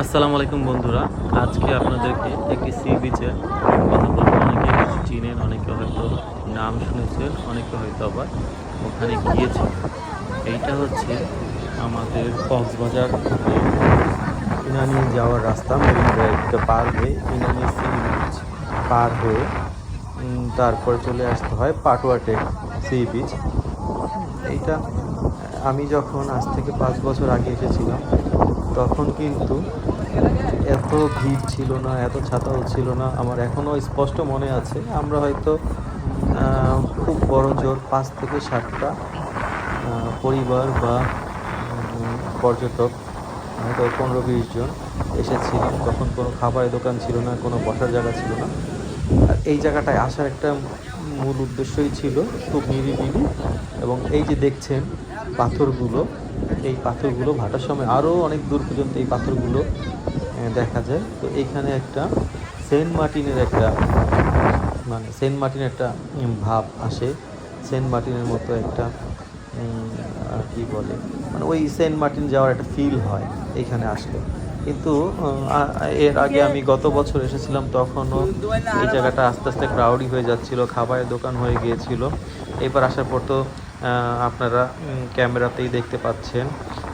আসসালামু আলাইকুম বন্ধুরা। আজকে আপনাদেরকে একটি সি বিচের কথা বলব। অনেকে চিনেন, অনেকে হয়তো নাম শুনেছেন, অনেকে হয়তো আবার ওখানে গিয়েছেন। এইটা হচ্ছে আমাদের কক্সবাজার ইনানি যাওয়ার রাস্তা মেরিন ড্রাইভটা পার হয়ে ইনানি সি বিচ পার হয়ে তারপরে চলে আসতে হয় পাটুয়াটেক সি বিচ এইটা আমি যখন আজ থেকে পাঁচ বছর আগে এসেছিলাম, তখন কিন্তু এত ভিড় ছিল না, এত ছাতাও ছিল না। আমার এখনও স্পষ্ট মনে আছে, আমরা হয়তো খুব বড় জোর পাঁচ থেকে সাতটা পরিবার বা পর্যটক, হয়তো পনেরো বিশ জন এসেছিলাম। তখন কোনো খাবারের দোকান ছিল না, কোনো বসার জায়গা ছিল না। আর এই জায়গাটায় আসার একটা মূল উদ্দেশ্যই ছিল খুব নিরিবিলি এবং এই যে দেখছেন পাথরগুলো, এই পাথরগুলো ভাটার সময় আরও অনেক দূর পর্যন্ত এই পাথরগুলো দেখা যায়। তো এইখানে একটা সেন্ট মার্টিনের একটা মানে সেন্ট মার্টিনের একটা ভাব আসে। সেন্ট মার্টিনের মতো একটা আর কি বলে মানে ওই সেন্ট মার্টিন যাওয়ার একটা ফিল হয় এইখানে আসলে। কিন্তু এর আগে আমি গত বছর এসেছিলাম, তখনও এই জায়গাটা আস্তে আস্তে ক্রাউডি হয়ে যাচ্ছিল, খাবারের দোকান হয়ে গিয়েছিল। এবার আসার পর তো আপনারা ক্যামেরাতেই দেখতে পাচ্ছেন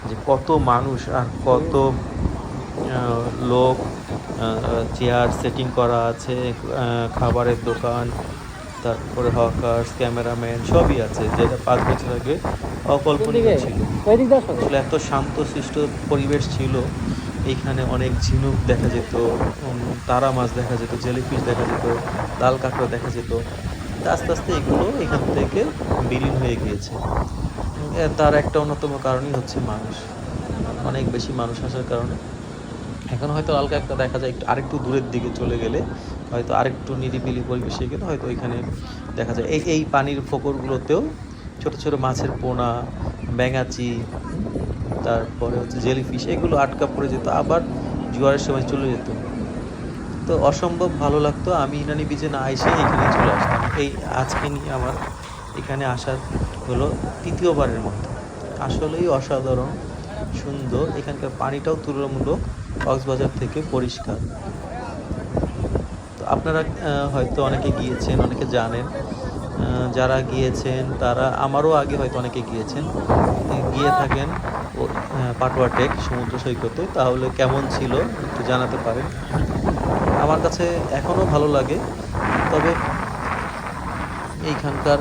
যে কত মানুষ আর কত লোক চেয়ার সেটিং করা আছে খাবারের দোকান তারপরে হকার্স ক্যামেরাম্যান সবই আছে যেটা পাঁচ বছর আগে অকল্পনীয় ছিল। আসলে এত শান্তশিষ্ট পরিবেশ ছিল এইখানে অনেক ঝিনুক দেখা যেত তারা মাছ দেখা যেত জেলিফিশ দেখা যেত লাল কাঁকড়া দেখা যেত। আস্তে আস্তে এগুলো এখান থেকে বিলীন হয়ে গিয়েছে। তার একটা অন্যতম কারণই হচ্ছে মানুষ। অনেক বেশি মানুষ আসার কারণে। এখন হয়তো হালকা একটা দেখা যায়, একটু আরেকটু দূরের দিকে চলে গেলে হয়তো আরেকটু নিরিবিলি পরিবেশে গেলে হয়তো ওইখানে দেখা যায়। এই এই পানির ফোকরগুলোতেও ছোট ছোট মাছের পোনা, ব্যাঙাচি তারপরে হচ্ছে জেলিফিশ, এগুলো আটকা পড়ে যেত, আবার জোয়ারের সময় চলে যেত। তো অসম্ভব ভালো লাগতো। আমি ইনানি বিচে না এসে এখানে চলে আসতাম। এই আজকে নিয়ে আমার এখানে আসার হলো তৃতীয়বারের মতো। আসলেই অসাধারণ সুন্দর। এখানকার পানিটাও তুলনামূলক কক্সবাজার থেকে পরিষ্কার। তো আপনারা হয়তো অনেকে গিয়েছেন অনেকে জানেন। যারা গিয়েছেন তারা আমারও আগে হয়তো অনেকে গিয়েছেন। গিয়ে থাকেন ও আহ, পাটুয়া টেক সমুদ্র সৈকতে। তাহলে কেমন ছিল একটু জানাতে পারেন। কাছে এখনও ভালো লাগে। তবে এইখানকার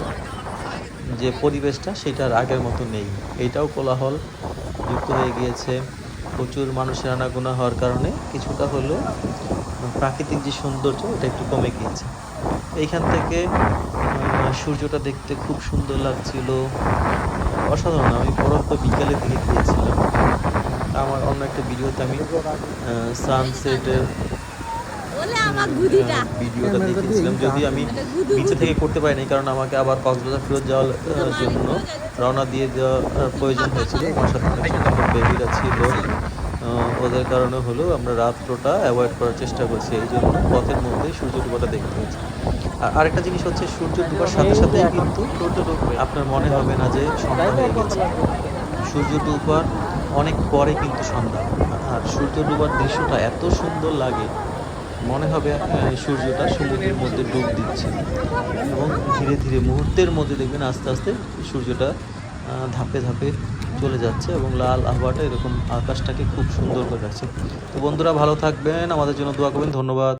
যে পরিবেশটা সেটা আর আগের মতো নেই। এইটাও কোলাহল, যুক্ত হয়ে গিয়েছে। প্রচুর মানুষের আনাগোনা হওয়ার কারণে কিছুটা হলেও প্রাকৃতিক যে সৌন্দর্য এটা একটু কমে গিয়েছে। এইখান থেকে সূর্যটা দেখতে খুব সুন্দর লাগছিল। অসাধারণ, আমি পরন্ত বিকালের দিকে গিয়েছিলাম। আমার অন্য একটা ভিডিওতে আমি সানসেটের ভিডিওটা দেখেছিলাম যদি আমি নিচে থেকে করতে পারিনি কারণ আমাকে আবার কক্সবাজার ফেরত যাওয়ার জন্য রওনা দিয়ে দেওয়ার প্রয়োজন হয়েছিল। আমার সাথে বেবিরা ছিল। ওদের কারণে হলেও আমরা রাত্রটা অ্যাভয়েড করার চেষ্টা করছি এই জন্য পথের মধ্যে সূর্য ডুবাটা দেখতে হয়েছে। আর আরেকটা জিনিস হচ্ছে সূর্য ডুবার সাথে সাথে কিন্তু আপনার মনে হবে না যে সন্ধ্যা হয়ে গেছে। সূর্য ডুবার অনেক পরে কিন্তু সন্ধ্যা। আর সূর্য ডুবার দৃশ্যটা এত সুন্দর লাগে মনে হবে সূর্যটা সমুদ্রের মধ্যে ডুব দিচ্ছে। এবং ধীরে ধীরে মুহূর্তের মধ্যে দেখবেন আস্তে আস্তে সূর্যটা ধাপে ধাপে চলে যাচ্ছে এবং লাল আবহাওয়াটা এরকম আকাশটাকে খুব সুন্দর করে রাখছে। তো বন্ধুরা ভালো থাকবেন, আমাদের জন্য দোয়া করবেন, ধন্যবাদ।